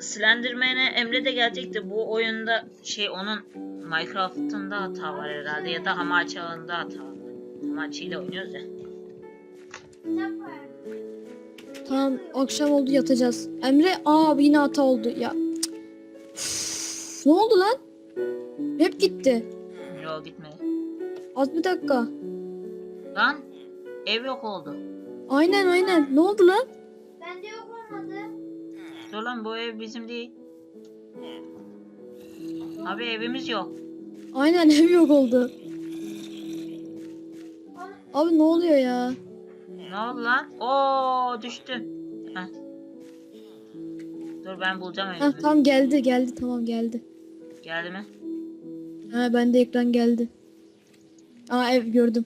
Slenderman'e Emre de gelecekti. Bu oyunda şey onun Minecraft'ında hata var herhalde ya da Hamachi ağında hata var. İle oynuyoruz ya. Tamam akşam oldu yatacağız. Emre aa yine hata oldu ya. Üf, ne oldu lan? Hep gitti. Yok gitmedi. Az bir dakika. Lan ev yok oldu. Aynen aynen. Ne oldu lan? Bende yok olmadı. Dur lan bu ev bizim değil. Abi evimiz yok. Aynen ev yok oldu. Abi ne oluyor ya? Ne oldu lan? Oo düştüm. Heh. Dur ben bulacağım Heh, evimi. tamam geldi geldi tamam geldi. Geldi mi? Ha bende ekran geldi. Aa ev gördüm.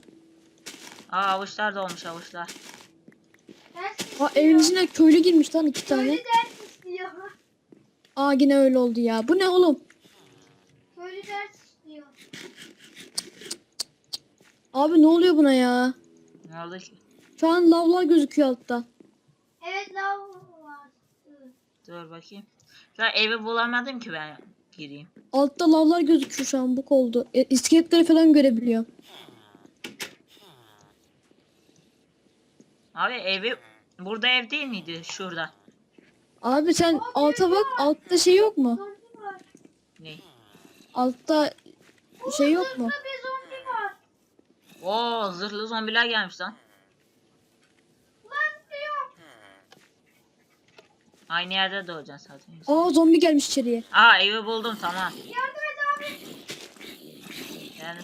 Aa avuçlar da olmuş avuçlar. ders Aa evin içine köylü girmiş lan iki Köylü tane. istiyor. Aa yine öyle oldu ya. Bu ne oğlum? Köylü ders istiyor. Abi ne oluyor buna ya? Ne oldu ki? Şu an lavlar gözüküyor altta. Evet lav var. Dur bakayım. Ya evi bulamadım ki ben gireyim. Altta lavlar gözüküyor şu an buk oldu. E, iskeletleri falan görebiliyorum. Abi evi burada ev değil miydi şurada? Abi sen alta bak altta şey yok mu? Ne? Altta şey yok mu? Burada bir zombi var. Oo zırhlı zombiler gelmiş lan. Lan diyor. Aynı yerde doğacaksın zaten. Aa zombi gelmiş içeriye. Aa evi buldum tamam. Yardım et abi. Yani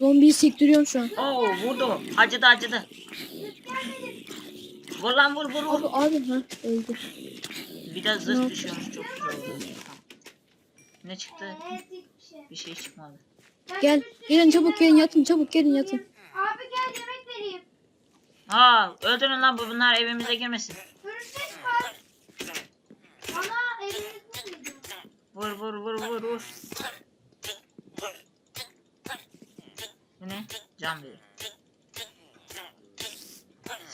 Zombiyi sektiriyorum şu an. Oo vurdu. Acıdı acıdı. Vur lan vur vur Abi vur. abi ha öldü. Bir de zırh düşüyormuş çok güzel oldu. Ne çıktı? Bir şey çıkmadı. Gel gelin çabuk gelin yatın çabuk gelin yatın. Abi gel yemek vereyim. Aa öldürün lan bu bunlar evimize girmesin. Örümcek var. Ana evimizde miydi? Vur vur vur vur vur. Bu ne? Can verir.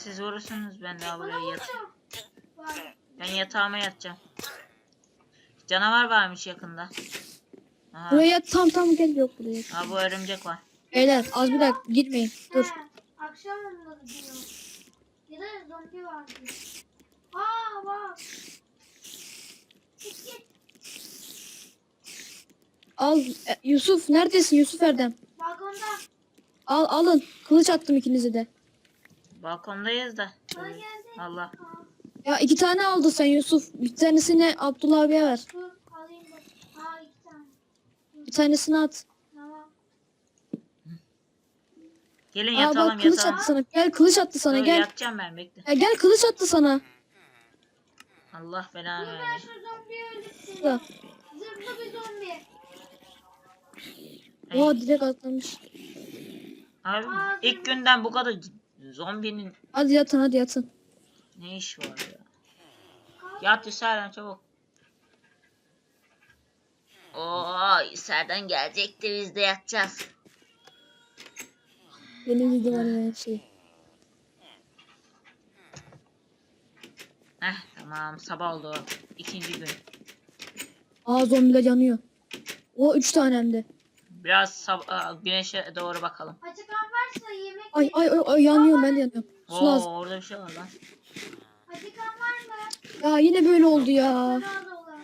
Siz vurursunuz ben daha buraya Bana yat. vurdu. Var. Ben yatağıma yatacağım. Canavar varmış yakında. Aha. Buraya yat tam tam gel yok buraya. Aa, bu örümcek var. Beyler az bir dakika girmeyin. Dur. He, akşam olmalı diyor. Ya da zombi vardı. Aa bak. Git git. Al e, Yusuf neredesin Yusuf Erdem? Balkonda. Al alın. Kılıç attım ikinize de. Balkondayız da. Geldi. Allah. Ya iki tane aldı sen Yusuf. Bir tanesini Abdullah abiye ver. Bir tanesini at. Tamam. Gelin Aa yatalım bak kılıç yatalım. attı sana. Gel kılıç attı sana Dur, gel. Yatacağım ben bekle. Ya gel kılıç attı sana. Allah belanı versin. Zırhlı bir zombi. Oha direkt atlamış. Abi ilk günden bu kadar zombinin Hadi yatın hadi yatın. ne işi var ya? Yat İsa'dan çabuk. Oo İsa'dan gelecekti biz de yatacağız. Benim gibi var ya şey. Heh tamam sabah oldu. İkinci gün. Aa zombiler yanıyor. O üç tane hem de. Biraz sab- aa, güneşe doğru bakalım. Ay ay ay, ay yanıyorum ben de yanıyorum. Su Oo lazım. orada bir şey var lan. Acıkan var mı? Ya yine böyle oldu ya. Razı olan.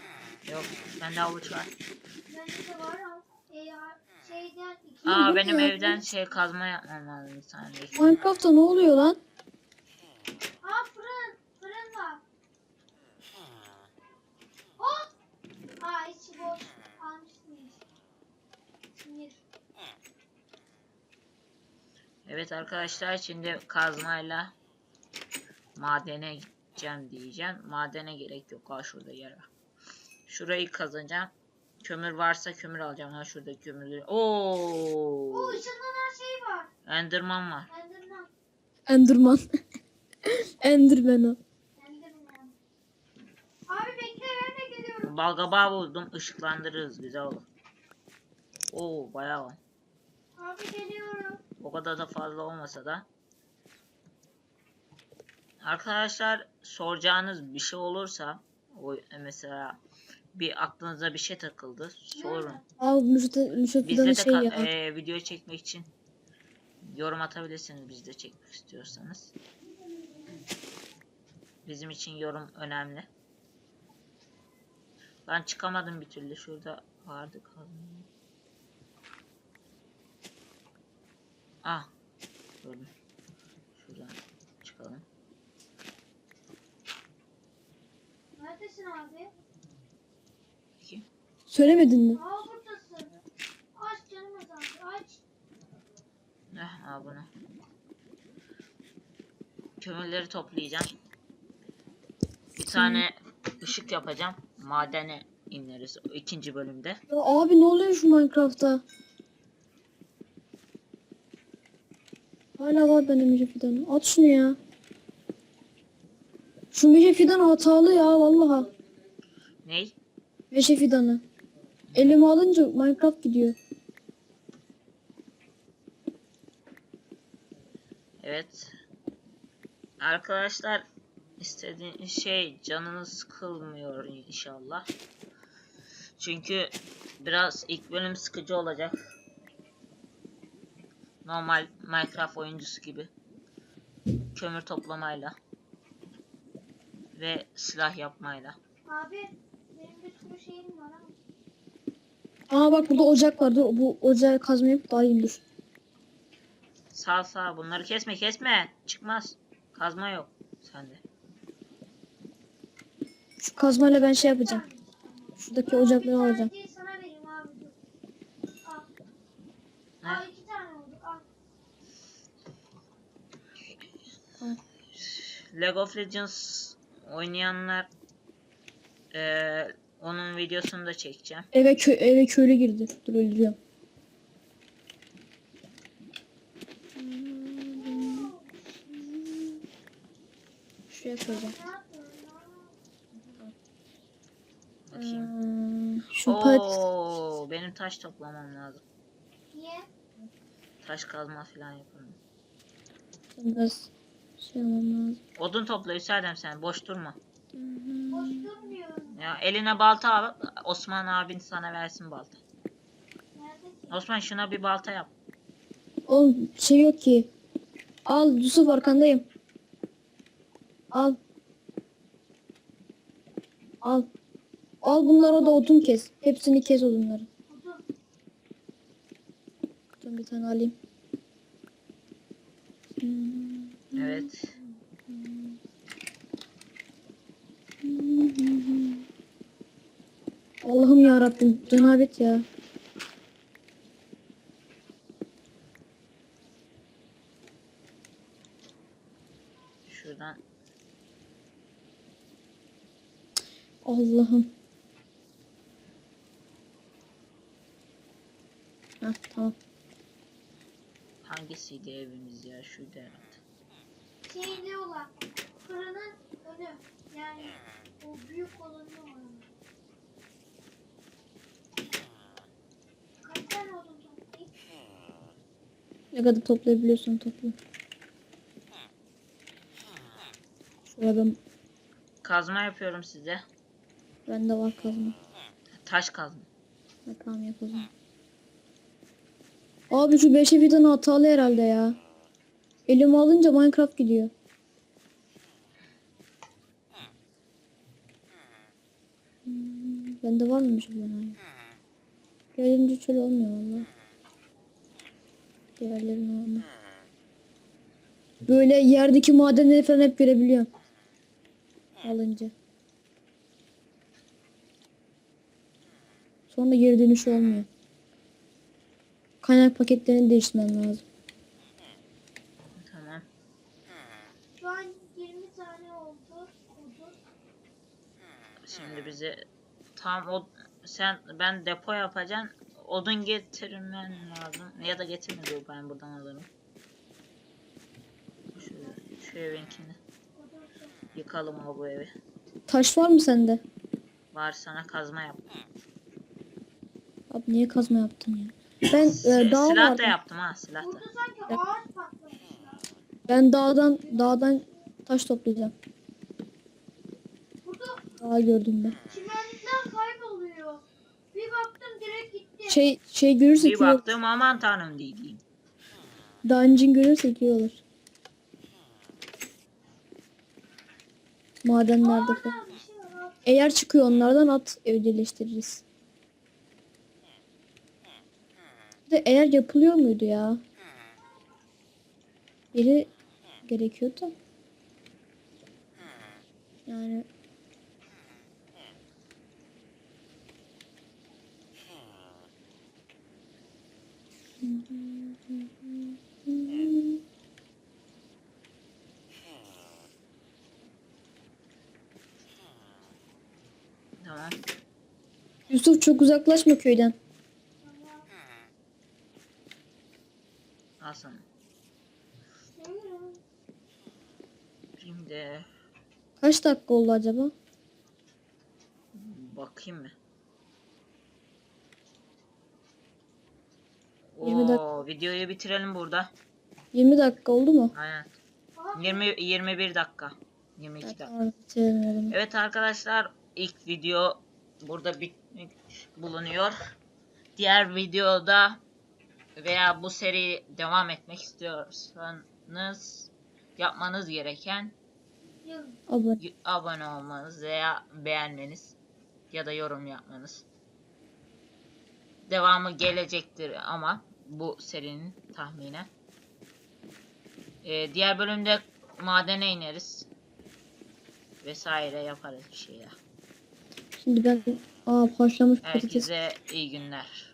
Yok bende avuç var. Bende de var. al. E, ya, şeyden iki. Aa benim ya. evden şey kazma yapmam lazım bir saniye. Minecraft'ta ne oluyor lan? Aa fırın. Fırın var. Hop. Aa içi boş. Almışsınız. Sinir. Evet arkadaşlar şimdi kazmayla madene gideceğim diyeceğim. Madene gerek yok. Ha şurada yer var. Şurayı kazacağım. Kömür varsa kömür alacağım. Ha şurada kömürleri. Oo! Bu ışınlanan şey var. Enderman var. Enderman. Enderman. Enderman o. Enderman. Abi bekle ben de geliyorum. Balgabağı buldum. Işıklandırırız güzel olur. Oo bayağı var. Abi geliyorum. O kadar da fazla olmasa da. Arkadaşlar soracağınız bir şey olursa O mesela bir aklınıza bir şey takıldı. Sorun. Abi Müjde, Müjde Bizde Fidan'ın de şey ya. e, video çekmek için yorum atabilirsiniz bizde çekmek istiyorsanız. Bizim için yorum önemli. Ben çıkamadım bir türlü. Şurada vardı kaldım. Ah. Gördüm. Şuradan çıkalım. Neredesin abi? Peki. Söylemedin mi? Aa buradasın. Aç canım azaldı. Aç. Eh, al bunu. Kömürleri toplayacağım. Bir tane ışık yapacağım. Madene ineriz ikinci bölümde. Ya abi ne oluyor şu Minecraft'ta? Hala var benim Müjde Fidan'ım. At şunu ya. Şu Müjde Fidan hatalı ya vallahi. Ney? Meşe fidanı. Elime alınca Minecraft gidiyor. Evet. Arkadaşlar istediğiniz şey canınız sıkılmıyor inşallah. Çünkü biraz ilk bölüm sıkıcı olacak. Normal Minecraft oyuncusu gibi. Kömür toplamayla. Ve silah yapmayla. Abi benim bir sürü şeyim var ama. Aa bak burada ocak var. Dur bu ocağı kazmayıp daha iyiyim dur. Sağ sağ bunları kesme kesme. Çıkmaz. Kazma yok sende. Şu kazmayla ben şey yapacağım. Şuradaki ocakları alacağım. değil, sana vereyim abi dur. Al. Ne? Al iki tane oldu. Al. League of Legends oynayanlar eee, onun videosunu da çekeceğim. Eve kö eve köylü girdi. Dur öldürüyorum. Şuraya koyacağım. Bakayım. Ee, şu pat Oo, benim taş toplamam lazım. Niye? Taş kazma falan yapalım. biraz şey lazım. Odun topla Hüserdem sen boş durma. Boş durmuyorum. Ya eline balta al. Osman abin sana versin balta. Neredesin? Osman şuna bir balta yap. Oğlum şey yok ki. Al Yusuf arkandayım. Al. Al. Al bunlara da odun kes. Hepsini kes odunları. Dur bir tane alayım. Hmm. Evet. Allah'ım ya Rabbim cenabet ya. Şuradan Allah'ım. Heh, tamam. hangisiydi evimiz ya? Şuydu herhalde. Şeyli olan. Fırının önü. Yani o büyük olanı var. Kaç tane odun toplayayım? Ne kadar toplayabiliyorsun topla. Şuraya ben, Kazma yapıyorum size. bende var kazma. Taş kazma. Ha, tamam yap o zaman. Abi şu 5'e birden hatalı herhalde ya. Elime alınca Minecraft gidiyor. Hmm, Bende var mıymış bu bana? Gelince şöyle olmuyor valla. Diğerleri normal. Böyle yerdeki madenleri falan hep görebiliyorum. Alınca. Sonra geri dönüş olmuyor. Kaynak paketlerini değiştirmem lazım. Tamam. Şu an 20 tane oldu. Odun. Şimdi bize tam o sen ben depo yapacağım. Odun getirmen lazım. Ya da getirme dur ben buradan alırım. Şu, şu evinkini. Yıkalım o bu evi. Taş var mı sende? Var sana kazma yap. Abi niye kazma yaptın ya? Ben e, dağ silah vardı. da yaptım ha silah da. Ben dağdan dağdan taş toplayacağım. Aa gördüm ben. Çimenlikler kayboluyor. Bir baktım direkt gitti. Şey şey görürsek Bir iyi olur. baktım aman tanrım diyeyim. Dungeon görürsek iyi olur. Madenlerde Aa, falan. orada bir şey var. Eğer çıkıyor onlardan at evcilleştiririz. Bir de eğer yapılıyor muydu ya? Biri gerekiyor da. Yani Tamam. Yusuf çok uzaklaşma köyden. Al sana. Şimdi Kaç dakika oldu acaba? bakayım mı? 20 dak- Oo, videoyu bitirelim burada. 20 dakika oldu mu? Aynen. Aa, 20 21 dakika. 22 dakika. Tamam, bitirelim. Evet arkadaşlar ilk video burada bitmek bulunuyor. Diğer videoda veya bu seri devam etmek istiyorsanız yapmanız gereken. Abone. abone olmanız veya beğenmeniz ya da yorum yapmanız. Devamı gelecektir ama bu serinin tahminen. Ee, diğer bölümde madene ineriz. Vesaire yaparız bir şeyler. Şimdi ben aa başlamış patates. Herkese iyi günler.